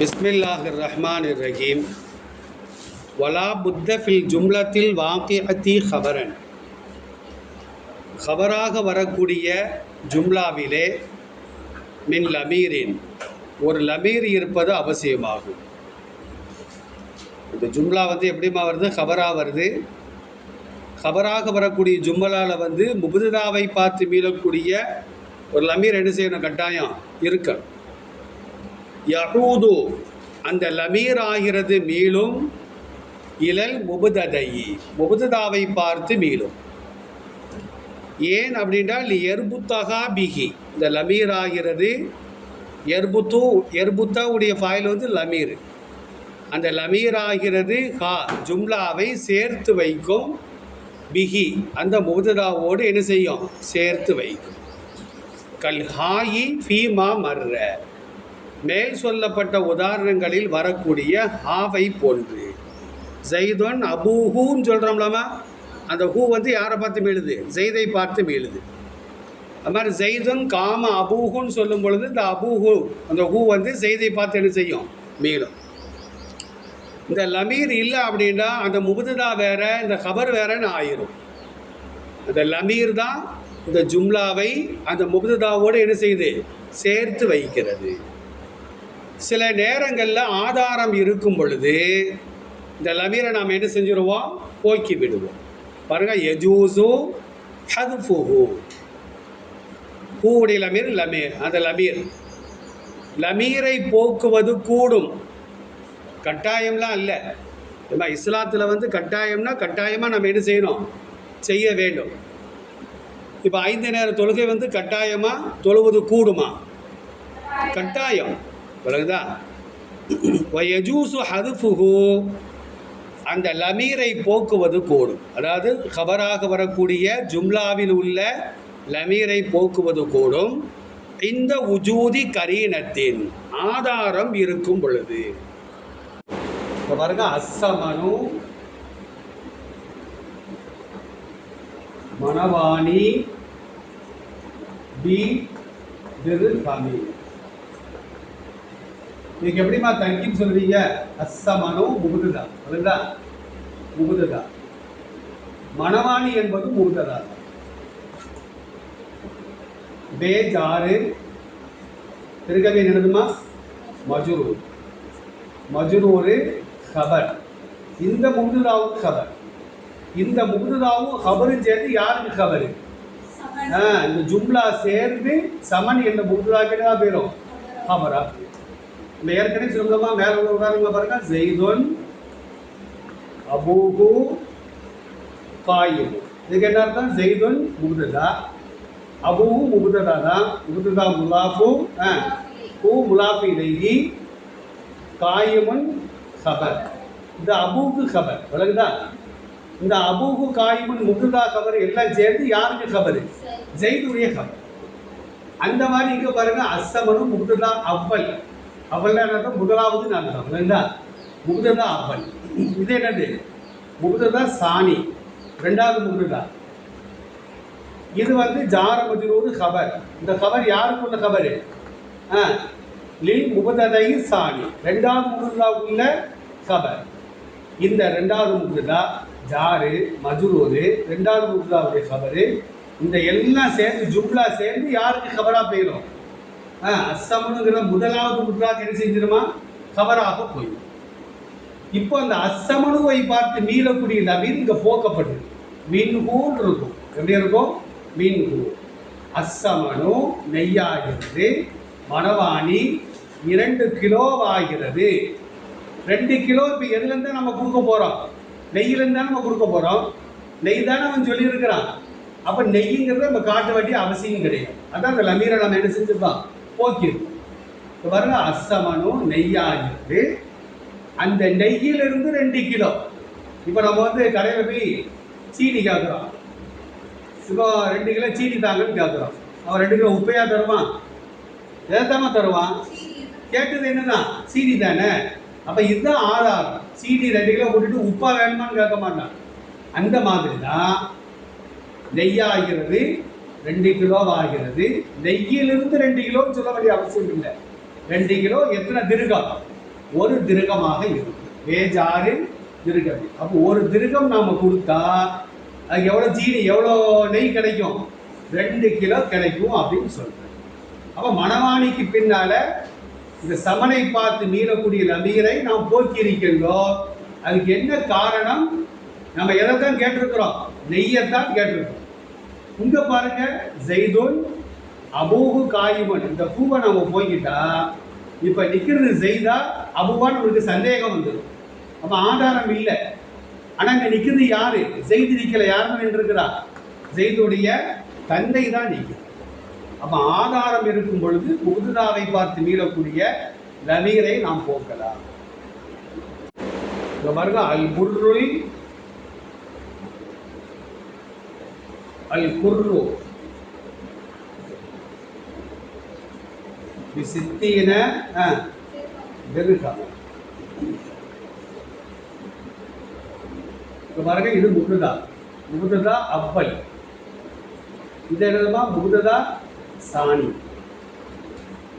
பிஸ்மில்லாஹிர் ரஹ்மான் ரஹீம் வலா புத்த ஃபில் ஜும்லத்தில் வாக்கியத்தி ஹபரன் ஹபராக வரக்கூடிய ஜும்லாவிலே மின் லமீரின். ஒரு லமீர் இருப்பது அவசியமாகும். இந்த ஜும்லா வந்து எப்படிமா வருது? ஹபராக வருது. ஹபராக வரக்கூடிய ஜும்லாவில் வந்து முபுதாவை பார்த்து மீளக்கூடிய ஒரு லமீர் என்ன செய்யணும்? கட்டாயம் இருக்கணும் யஹூது அந்த லமீர் ஆகிறது மீளும் இலல் முபுததை முபுததாவை பார்த்து மீளும். ஏன் அப்படின்றால் எர்புத்தகா பிகி இந்த லமீர் ஆகிறது எர்புத்து எர்புத்தாவுடைய ஃபாயில் வந்து லமீர். அந்த லமீர் ஆகிறது ஹா ஜும்லாவை சேர்த்து வைக்கும் பிகி அந்த முபுததாவோடு என்ன செய்யும்? சேர்த்து வைக்கும். கல் ஹாயி ஃபீமா மர்ற மேல் சொல்லப்பட்ட உதாரணங்களில் வரக்கூடிய ஹாவை போன்று. ஜெய்தொன் அபூஹூன்னு சொல்கிறோம்லாமா அந்த ஹூ வந்து யாரை பார்த்து மீளுது ஜெய்தை பார்த்து மீளுது அது மாதிரி ஜெய்தன் காம அபூஹுன்னு சொல்லும் பொழுது இந்த அபூஹு அந்த ஹூ வந்து ஜெய்தை பார்த்து என்ன செய்யும்? மீளும். இந்த லமீர் இல்லை அப்படின்னா அந்த முபுதுதா வேற இந்த கபர் வேறன்னு ஆயிரும். அந்த லமீர் தான் இந்த ஜும்லாவை அந்த முபுதுதாவோடு என்ன செய்யுது? சேர்த்து வைக்கிறது. சில நேரங்களில் ஆதாரம் இருக்கும் பொழுது இந்த லமீரை நாம் என்ன செஞ்சுருவோம்? போக்கி விடுவோம். பாருங்கள் எஜூசு ஹதுஃபுஹு. பூவுடைய லமீர் லமீர் அந்த லமீர் லமீரை போக்குவது கூடும். கட்டாயம்லாம் இல்லை. ஏமா இஸ்லாத்தில் வந்து கட்டாயம்னா கட்டாயமாக நம்ம என்ன செய்யணும்? செய்ய வேண்டும். இப்போ ஐந்து நேர தொழுகை வந்து கட்டாயமாக தொழுவது கூடுமா? கட்டாயம். விளங்குதா வயஜூசு ஹதுஃபுகு அந்த லமீரை போக்குவது கூடும் அதாவது ஹபராக வரக்கூடிய ஜும்லாவில் உள்ள லமீரை போக்குவது கூடும். இந்த உஜூதி கரீனத்தின் ஆதாரம் இருக்கும் பொழுது. இப்போ பாருங்க அஸ்ஸமனு மணவாணி பி திரு தமிழ் நீங்க எப்படிமா தர்க்கின்னு சொல்றீங்க? அஸ்ஸமனு முகுதுதா. புரியுதா முகுதுதா. மணவாணி என்பது முகுததா. பேஜாறு. திருக்கவி என்னதுமா மஜுரூர். மஜுரூரு ஹபர் இந்த முகுதுதாவும் ஹபர் இந்த முகுதுதாவும் ஹபரும் சேர்ந்து யாருக்கு ஹபரு இந்த ஜும்லா சேர்ந்து சமன் என்ற முகுதுதாக்கிட்டு தான் போயிடும் ஹபரா இந்த ஏற்கனவே சொல்லலாமா மேல உள்ள உதாரணங்களை பாருங்க. ஜெய்துன் அபூஹு காயும் இதுக்கு என்ன அர்த்தம்? ஜெய்துன் முகுததா அபூஹு முகுததா தான். முகுததா முலாஃபு ஹூ முலாஃபி இலைஹி காயுமுன் கபர். இந்த அபூக்கு கபர் விளங்குதா? இந்த அபூகு காயுமுன் முகுதா கபர் எல்லாம் சேர்ந்து யாருக்கு கபரு? ஜெய்துடைய கபர். அந்த மாதிரி இங்க பாருங்க அஸ்ஸமனும் முகுதா அவ்வல். அவ்வல் அர்த்தம் முதலாவது அர்த்தம் ரெண்டா? முகுதா அவள் இது என்னது? முகுதா சாணி. ரெண்டாவது முகுதா இது வந்து ஜார மஜ்ரூர் கபர். இந்த கபர் யாருக்கு உள்ள கபரு? ஆ லில் முகததை சாணி. ரெண்டாவது முகுதா உள்ள கபர். இந்த ரெண்டாவது முகுதா ஜாரு மஜ்ரூரு ரெண்டாவது முகுதாவுடைய கபரு. இந்த எல்லாம் சேர்ந்து ஜும்லா சேர்ந்து யாருக்கு கபராக போயிடும் ஆ அஸ்ஸமனுங்கிற முதலாவது முற்றாக என்ன செஞ்சிருமா கவராக போயிடும். இப்போ அந்த அஸ்ஸமனுவை பார்த்து மீளக்கூடிய நபீர் இங்கே போக்கப்பட்டது மின்கூல் இருக்கும். எப்படி இருக்கும்? மின்கூல் அஸ்ஸமனு நெய்யாகிறது மணவாணி இரண்டு கிலோவாகிறது ரெண்டு கிலோ இப்போ எதுலேருந்து நம்ம கொடுக்க போகிறோம் நெய்யிலேருந்து தான் நம்ம கொடுக்க போகிறோம் நெய் தானே அவன் சொல்லியிருக்கிறான். அப்போ நெய்யுங்கிறத நம்ம காட்ட வேண்டிய அவசியம் கிடையாது. அதான் அந்த லமீரை நம்ம என்ன செஞ்சுருக்கான்? போக்கிருக்கோம் இப்போ பாருங்க அஸ்ஸமனும் நெய்யாகிறது அந்த நெய்யிலிருந்து ரெண்டு கிலோ. இப்போ நம்ம வந்து கடையில் போய் சீனி கேட்குறோம். இப்போ ரெண்டு கிலோ சீனி தாங்கன்னு கேட்குறோம். அவன் ரெண்டு கிலோ உப்பையாக தருவான்? எதைத்தாம தருவான். கேட்டது என்னதான் சீனி தானே. அப்போ இதுதான் ஆதாரம். சீனி ரெண்டு கிலோ போட்டுட்டு உப்பா வேணுமான்னு கேட்க மாட்டான். அந்த மாதிரி தான் நெய்யாகிறது ரெண்டு கிலோ ஆகிறது நெய்யிலிருந்து ரெண்டு கிலோன்னு சொல்ல வேண்டிய அவசியம் இல்லை. ரெண்டு கிலோ எத்தனை திருகம்? ஒரு திருகமாக இருக்கும். வேஜாறு திருகம். அப்போ ஒரு திருகம் நாம் கொடுத்தா அதுக்கு எவ்வளோ ஜீனி எவ்வளோ நெய் கிடைக்கும்? ரெண்டு கிலோ கிடைக்கும் அப்படின்னு சொல்கிறேன் அப்போ மணவாணிக்கு பின்னால் இந்த சமனை பார்த்து மீறக்கூடிய நபீரை நாம் போக்கியிருக்கின்றோம் அதுக்கு என்ன காரணம்? நம்ம எதைத்தான் கேட்டிருக்கிறோம்? நெய்யத்தான் கேட்டிருக்கிறோம். இங்க பாருங்க ஜெய்துன் அபூஹு காயிமன் இந்த பூவை நம்ம போய்கிட்டா இப்ப நிக்கிறது ஜெய்தா அபூவான்னு உங்களுக்கு சந்தேகம் வந்துடும் அப்ப ஆதாரம் இல்லை. ஆனா இங்க நிக்கிறது யாரு? ஜெய்து நிக்கல யாருன்னு நின்றுக்கிறா ஜெய்துடைய தந்தை தான் நிற்கும் அப்ப ஆதாரம் இருக்கும் பொழுது முகுதாவை பார்த்து மீளக்கூடிய லமீரை நாம் போக்கலாம். இங்க பாருங்க அல் புர்ருல் அல் குர்ரு بستين آه درهم இப்ப பாருங்க இது முகுதா முகுதா அவ்வல் இது என்னதுமா முகுதா சாணி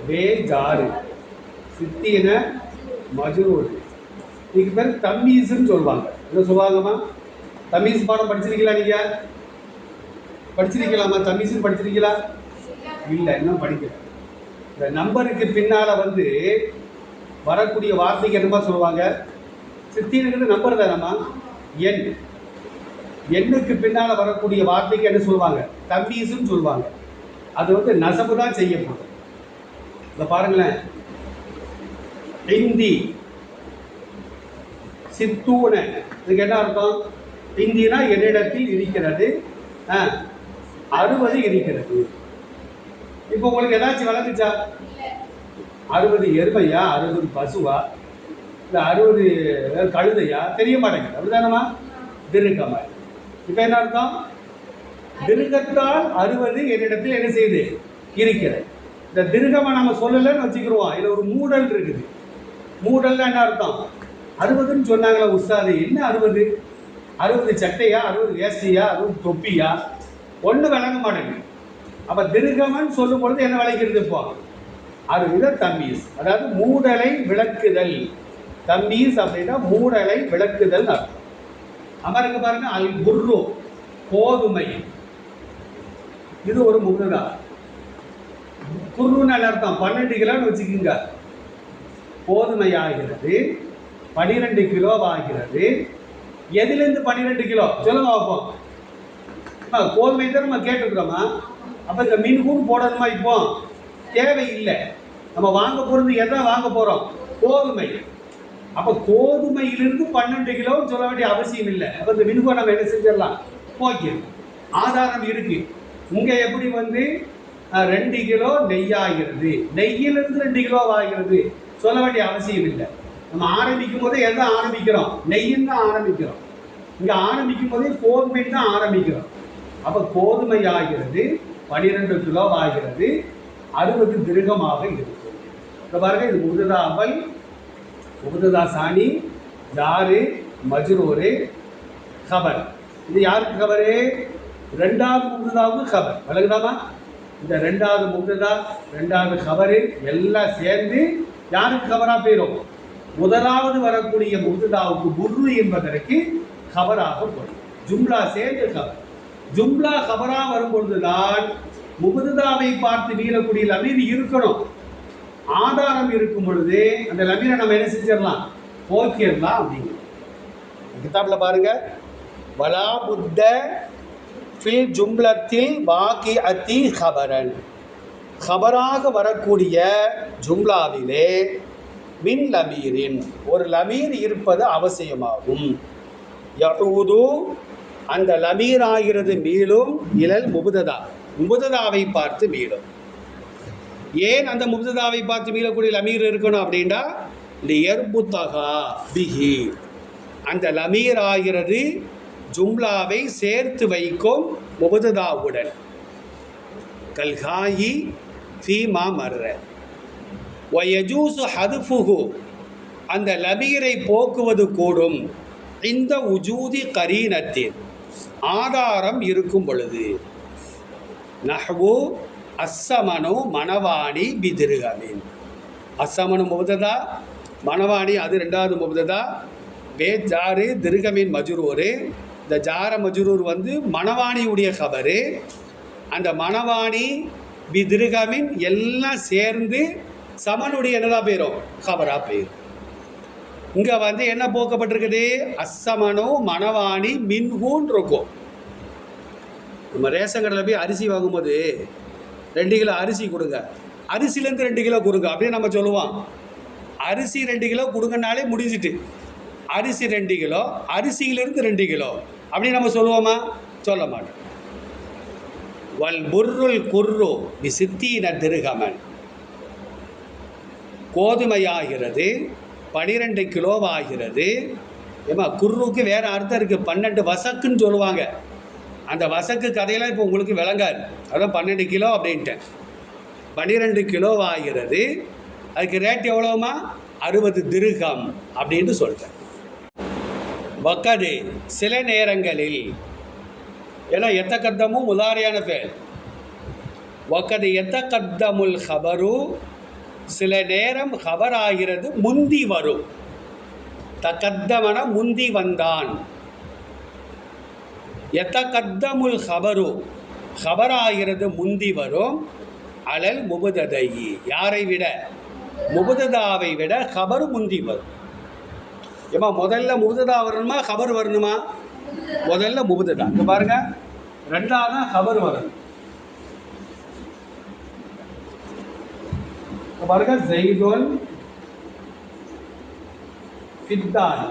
வே ஜாரு சித்தின மஜ்ரூர் இதுக்கு பேர் தம்மீஸ்ன்னு சொல்லுவாங்க என்ன சொல்லுவாங்கம்மா தம்மீஸ் பாடம் படிச்சிருக்கீங்களா நீங்க படிச்சிருக்கலாமா தம்மீஸ்ன்னு படிச்சிருக்கீங்களா? இல்லை இன்னும் படிக்கல. இந்த நம்பருக்கு பின்னால் வந்து வரக்கூடிய வார்த்தைக்கு என்னமா சொல்லுவாங்க? சித்தீனுக்கு நம்பர் தானம்மா? எண். எண்ணுக்கு பின்னால் வரக்கூடிய வார்த்தைக்கு என்ன சொல்லுவாங்க? தம்மீஸ்ன்னு சொல்லுவாங்க. அது வந்து நசபு தான் செய்யப்படும். இதை பாருங்களேன். ஹிந்தி. சித்தூன இதுக்கு என்ன அர்த்தம்? இந்தினா என்னிடத்தில் இருக்கிறது. ஆ, அறுபது இருக்கிறது. இப்போ உங்களுக்கு ஏதாச்சும் வளர்ந்துச்சா? அறுபது எருமையா அறுபது பசுவா? இல்லை அறுபது கழுதையா? தெரிய மாட்டேங்குது. அப்படிதானமா திருக்கமா இப்போ என்ன அர்த்தம்? திருகத்தால் அறுபது என்னிடத்தில் என்ன செய்யுது இருக்கிறது. இந்த திருகமாக நம்ம சொல்லலைன்னு வச்சுக்கிருவோம். இதில் ஒரு மூடல் இருக்குது. மூடல்னா என்ன அர்த்தம்? அறுபதுன்னு சொன்னாங்களா உஸ்தாது என்ன அறுபது? அறுபது சட்டையா அறுபது வேஷ்டியா அறுபது தொப்பியா? ஒன்று விளங்க மாட்டேங்குது. அப்போ திருகமன் சொல்லும் பொழுது என்ன விளக்கிறது இப்போ? அறுவித தம்மீஸ். அதாவது மூடலை விளக்குதல். தம்மீஸ் அப்படின்னா மூடலை விளக்குதல் அர்த்தம். அமருங்க பாருங்க அல் குர்ரு கோதுமை. இது ஒரு முகுதா. குர்ருன்னு அர்த்தம்? பன்னெண்டு கிலோன்னு வச்சுக்கோங்க. கோதுமை ஆகிறது பனிரெண்டு கிலோ ஆகிறது. எதுலேருந்து பன்னிரெண்டு கிலோ? சொல்லுங்க பார்ப்போம். கோதுமை தான் நம்ம கேட்டுக்கிறோமா அப்போ இந்த மீன் கூட போடணுமா இப்போ? தேவையில்லை. நம்ம வாங்க போகிறது எதை வாங்க போகிறோம் கோதுமை. அப்போ கோதுமையிலிருந்து பன்னெண்டு கிலோன்னு சொல்ல வேண்டிய அவசியம் இல்லை. அப்போ இந்த மினுகோ நம்ம என்ன செஞ்சிடலாம்? ஓகே ஆதாரம் இருக்கு. இங்கே எப்படி வந்து ரெண்டு கிலோ நெய் ஆகிறது. நெய்யிலிருந்து ரெண்டு கிலோ ஆகிறது. சொல்ல வேண்டிய அவசியம் இல்லை. நம்ம ஆரம்பிக்கும் போதே எதை ஆரம்பிக்கிறோம்? நெய்யின்னு தான் ஆரம்பிக்கிறோம். இங்கே ஆரம்பிக்கும் போதே கோதுமை தான் ஆரம்பிக்கிறோம். அப்போ கோதுமை ஆகிறது பனிரெண்டு கிலோ ஆகிறது அறுபது திருகமாக இருக்கும். இப்போ பாருங்க இது முகுதா அவல் முகுதா சாணி ஜாரு மஜ்ரூரு கபர். இது யாருக்கு கபரு? ரெண்டாவது முகுதாவுக்கு கபர். விளங்குதாமா? இந்த ரெண்டாவது முகதா ரெண்டாவது கபரு எல்லாம் சேர்ந்து யாருக்கு கபரா போயிடும் முதலாவது வரக்கூடிய முகதாவுக்கு புர்ரு என்பதற்கு கபராக போடும் ஜும்லா சேர்ந்து கபர். ஜும்லா கபரா வரும்பொழுதுதான் பொழுதுதான் பார்த்து மீளக்கூடிய லமீர் இருக்கணும். ஆதாரம் இருக்கும் பொழுது அந்த லமீரை நம்ம என்ன செஞ்சிடலாம்? போக்கிடலாம் அப்படிங்கிறோம் கிதாபில் பாருங்க வலா புத்த ஃபில் ஜும்லத்தில் பாக்கி அத்தி ஹபரன் ஹபராக வரக்கூடிய ஜும்லாவிலே மின் லமீரின். ஒரு லமீர் இருப்பது அவசியமாகும். யூது அந்த லமீர் ஆகிறது மீளும் இழல் முபுததா. முபுததாவை பார்த்து மீளும். ஏன் அந்த முபுததாவை பார்த்து மீளக்கூடிய லமீர் இருக்கணும் அப்படின்னா லியர்புத்தகா பிஹி. அந்த லமீர் ஆகிறது ஜும்லாவை சேர்த்து வைக்கும் முபுததாவுடன். கல்காயி ஃபீமா மர்ற ஒயஜூசு ஹதுஃபுகு அந்த லமீரை போக்குவது கூடும். இந்த உஜூதி கரீனத்தின். ஆதாரம் இருக்கும் பொழுது. நஹ்வு அஸ்ஸமனு மணவாணி பிதிருகமின் அஸ்ஸமனு முபததா மணவாணி அது ரெண்டாவது முபததா பே ஜாரு திருகமின் மஜுரூரு. இந்த ஜார மஜுரூர் வந்து மணவாணியுடைய கபரு. அந்த மணவாணி பி திருகமின் எல்லாம் சேர்ந்து சமனுடைய என்னதான் போயிடும் கபராக போயிடும் இங்கே வந்து என்ன போக்கப்பட்டிருக்குது? அசமனோ மணவாணி மின்ஹூன் இருக்கும் நம்ம ரேஷன் கடையில் போய் அரிசி வாங்கும்போது ரெண்டு கிலோ அரிசி கொடுங்க. அரிசிலேருந்து ரெண்டு கிலோ கொடுங்க. அப்படின்னு நம்ம சொல்லுவோம். அரிசி ரெண்டு கிலோ கொடுங்கனாலே முடிஞ்சிட்டு. அரிசி ரெண்டு கிலோ அரிசியிலிருந்து ரெண்டு கிலோ. அப்படின்னு நம்ம சொல்லுவோமா? சொல்ல மாட்டோம். வல் புர்ருல் குர்ரு பி சித்தீன திருகமன். கோதுமையாகிறது பனிரெண்டு கிலோவாகிறது ஏமா குர்ருக்கு வேறு அர்த்தம் இருக்குது பன்னெண்டு வசக்குன்னு சொல்லுவாங்க. அந்த வசக்கு கதையெல்லாம் இப்போ உங்களுக்கு விளங்காது. அதான் பன்னெண்டு கிலோ அப்படின்ட்டேன். பன்னிரெண்டு கிலோ ஆகிறது அதுக்கு ரேட் எவ்வளோமா அறுபது திருகம் அப்படின்னு சொல்லிட்டேன் வக்கது சில நேரங்களில் ஏன்னா எத்த கத்தமும் உதாரியான பேர். வக்கது எத்த கத்தமுல் ஹபரு சில நேரம் ஹவர் ஆகிறது முந்தி வரும். தக்கத்தமன முந்தி வந்தான். எத்த கத்தமுல் ஹபரு ஹபர் ஆகிறது முந்தி வரும். அலல் முபுததை யாரை விட? முபுததாவை விட ஹபர் முந்தி வரும். ஏமா முதல்ல முபுததா வரணுமா ஹபர் வரணுமா? முதல்ல முபுததா. இங்கே பாருங்க. ரெண்டாவது ஹபர் வரணும். இங்க பாருங்க ஜெய்துன் ஃபித்தாரி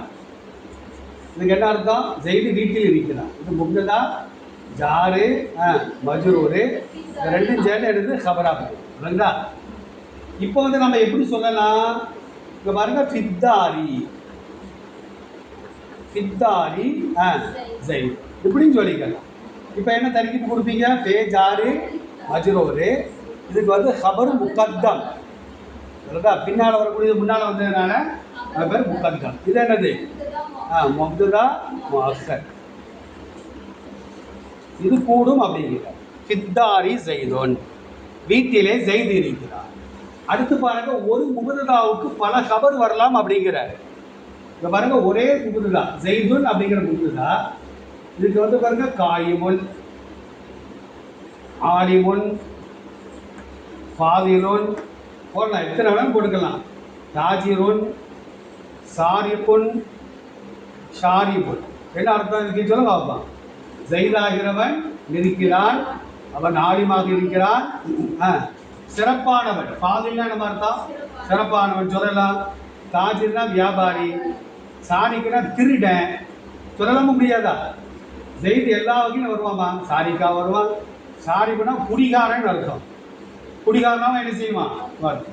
இதுக்கு என்ன அர்த்தம்? ஜெய்து வீட்டில் இருக்கிறான் இது முப்ததா ஜாரு ஆ, மஜ்ரூரு. இந்த ரெண்டும் சேர்ந்து எடுத்து ஹபராக இல்லைங்களா இப்போ வந்து நம்ம எப்படி சொல்லலாம்? இங்கே பாருங்க ஃபித்தாரி ஃபித்தாரி ஆ ஜெயித் இப்படின்னு சொல்லிக்கலாம். இப்போ என்ன தரிக்கிப்பு கொடுப்பீங்க? பே ஜாரு மஜ்ரூரு. இதுக்கு வந்து ஹபர் முக்கத்தம் சரிதா பின்னால் வரக்கூடியது முன்னால் வந்ததுனால அது பேர் முகத்தம் இது என்னது? ஆ முப்ததா முஅக்கர் இது கூடும் அப்படிங்கிறார். ஃபித்தாரி செய்தோன் வீட்டிலே செய்து இருக்கிறார். அடுத்து பாருங்க ஒரு முகுதுதாவுக்கு பல கபர் வரலாம் அப்படிங்கிறார். இங்க பாருங்க ஒரே முகுதுதா ஜெய்துன் அப்படிங்கிற முகுதுதா. இதுக்கு வந்து பாருங்க காயிமுன் ஆலிமுன் ஃபாதிலுன் போடலாம். எத்தனை வேணாலும் போட்டுக்கலாம். புன் சாரிப்புன் ஷாரிபுன் என்ன அர்த்தம்? இதுக்கு சொல்ல பார்ப்பான் ஜெயிதாகிறவன் இருக்கிறான். அவன் ஆலிமாக இருக்கிறான். ஆ, சிறப்பானவன். ஃபாதில்னா நம்ம அர்த்தம்? சிறப்பானவன் சொல்லலாம். தாஜிர்னா வியாபாரி. சாரிக்குனா திருடன். சொல்லலாம முடியாதா? ஜெயித் எல்லா வகையும் வருவாமா? சாரிக்கா வருவான். சாரிப்புனா குடிகாரன் அர்த்தம். குடிகாரனாக என்ன செய்வான்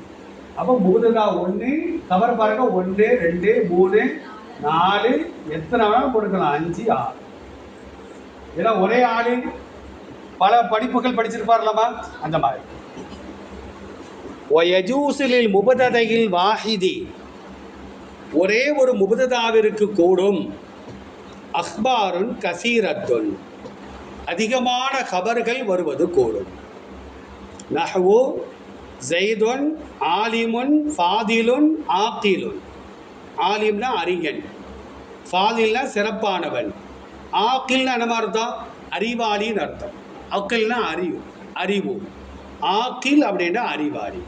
அப்போ பூதகா ஒன்று கவர் பாருங்க ஒன்று ரெண்டு மூணு நாலு எத்தனை வேணாலும் கொடுக்கலாம் அஞ்சு ஆறு. ஏன்னா ஒரே ஆளு. பல படிப்புகள் படிச்சிருப்பார்லமா அந்த மாதிரி. ஒயஜூசிலில் முபததையில் வாஹிதி. ஒரே ஒரு முபததாவிற்கு கூடும். அக்பாருன் கசீரத்துன். அதிகமான கபர்கள் வருவது கூடும். நஹ்வு ஜெய்துன் ஆலிமுன் ஃபாதிலுன் ஆப்திலுன் ஆலிம்னா அறிஞன். ஃபாதில்னா சிறப்பானவன். ஆக்கில்னா என்ன அர்த்தம்? அறிவாளின்னு அர்த்தம். அக்கில்னா அறிவு. அறிவு. ஆக்கில் அப்படின்னா அறிவாளி.